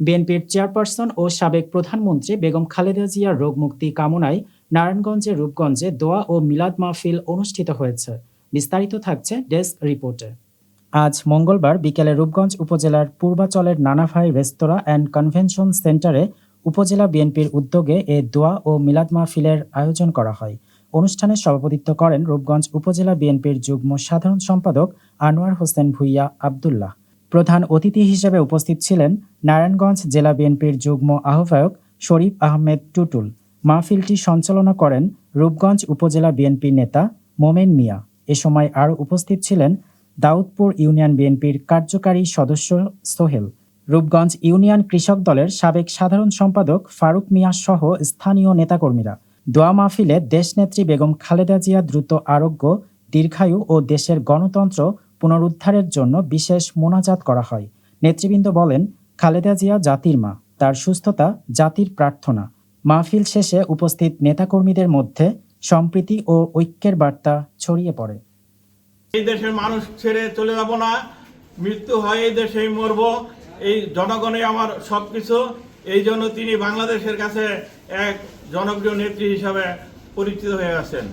বিএনপির চেয়ারপারসন ও সাবেক প্রধানমন্ত্রী বেগম খালেদা জিয়ার রোগমুক্তি কামনায় নারায়ণগঞ্জে রূপগঞ্জে দোয়া ও মিলাদ মাহফিল অনুষ্ঠিত হয়েছে। বিস্তারিত থাকছে ডেস্ক রিপোর্টে। আজ মঙ্গলবার বিকেলে রূপগঞ্জ উপজেলার পূর্বাচলের নানাভাই রেস্তোরাঁ অ্যান্ড কনভেনশন সেন্টারে উপজেলা বিএনপির উদ্যোগে এ দোয়া ও মিলাদ মাহফিলের আয়োজন করা হয়। অনুষ্ঠানে সভাপতিত্ব করেন রূপগঞ্জ উপজেলা বিএনপির যুগ্ম সাধারণ সম্পাদক আনোয়ার হোসেন ভুইয়া আবদুল্লাহ। প্রধান অতিথি হিসেবে উপস্থিত ছিলেন নারায়ণগঞ্জ জেলা বিএনপির যুগ্ম আহ্বায়ক শরীফ আহমেদ টুটুল, মাহফিলটি সঞ্চালনা করেন রূপগঞ্জ উপজেলা বিএনপির নেতা মোমেন মিয়া। এ সময় আরও উপস্থিত ছিলেন দাউদপুর ইউনিয়ন বিএনপির কার্যকারী সদস্য সোহেল। রূপগঞ্জ ইউনিয়ন কৃষক দলের সাবেক সাধারণ সম্পাদক ফারুক মিয়া সহ স্থানীয় নেতাকর্মীরা। দোয়া মাহফিলে দেশনেত্রী বেগম খালেদা জিয়া দ্রুত আরোগ্য, দীর্ঘায়ু ও দেশের গণতন্ত্র পুনরুদ্ধারের জন্য বিশেষ মোনাজাত করা হয়। নেতৃবৃন্দ বলেন, খালেদা জিয়া জাতির মা, তার সুস্থতা জাতির প্রার্থনা। মাহফিল শেষে উপস্থিত নেতাকর্মীদের মধ্যে সম্প্রীতি ও ঐক্যের বার্তা ছড়িয়ে পড়ে। এই দেশের মানুষ ছেড়ে চলে যাব না, মৃত্যু হয় এই দেশেই মরব, এই জনগণে আমার সবকিছু। এই জন্য তিনি বাংলাদেশের কাছে এক জনপ্রিয় নেত্রী হিসাবে পরিচিত হয়ে আছেন।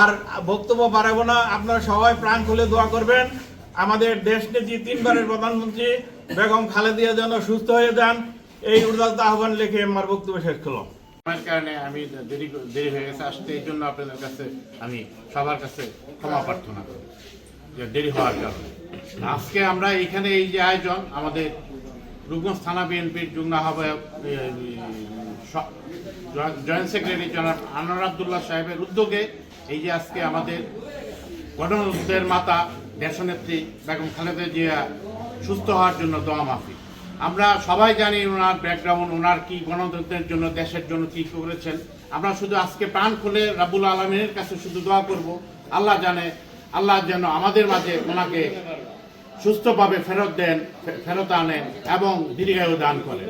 আর বক্তব্য বাড়াবো না। আপনারা সবাই প্রাণ খুলে দোয়া করবেন। আমাদের দেশ নেত্রী তিনবারের প্রধানমন্ত্রী বেগম খালেদিয়া যেন সুস্থ হয়ে যান। এই উদাত্ত আহ্বান লিখে আমার বক্তব্য শেষ করলাম। আমার কারণে আমি দেরি দেরি হয়ে গেছে আসতে, এই জন্য আপনাদের কাছে আমি সবার কাছে ক্ষমা প্রার্থনা করি। দেরি হওয়ার কারণে। আজকে আমরা এখানে এই যে আয়োজন, আমাদের রূপগঞ্জ থানা বিএনপির যুগ্ম আহ্বায়ক জয়েন্ট সেক্রেটারি জনাব আনোয়ার আবদুল্লাহ সাহেবের উদ্যোগে এই যে আজকে আমাদের গণতন্ত্রের মাতা, দেশনেত্রী বেগম খালেদা জিয়া সুস্থ হওয়ার জন্য দোয়া মাফি আমরা সবাই জানি ওনার ব্যাকগ্রাউন্ড, ওনার কি গণতন্ত্রের জন্য, দেশের জন্য কি করেছেন। আমরা শুধু আজকে প্রাণ খুলে রাবুল আলমিনের কাছে শুধু দোয়া করব। আল্লাহ জানে, আল্লাহ যেন আমাদের মাঝে ওনাকে সুস্থভাবে ফেরত দেন ফেরত আনেন এবং দীর্ঘায়ু দান করেন।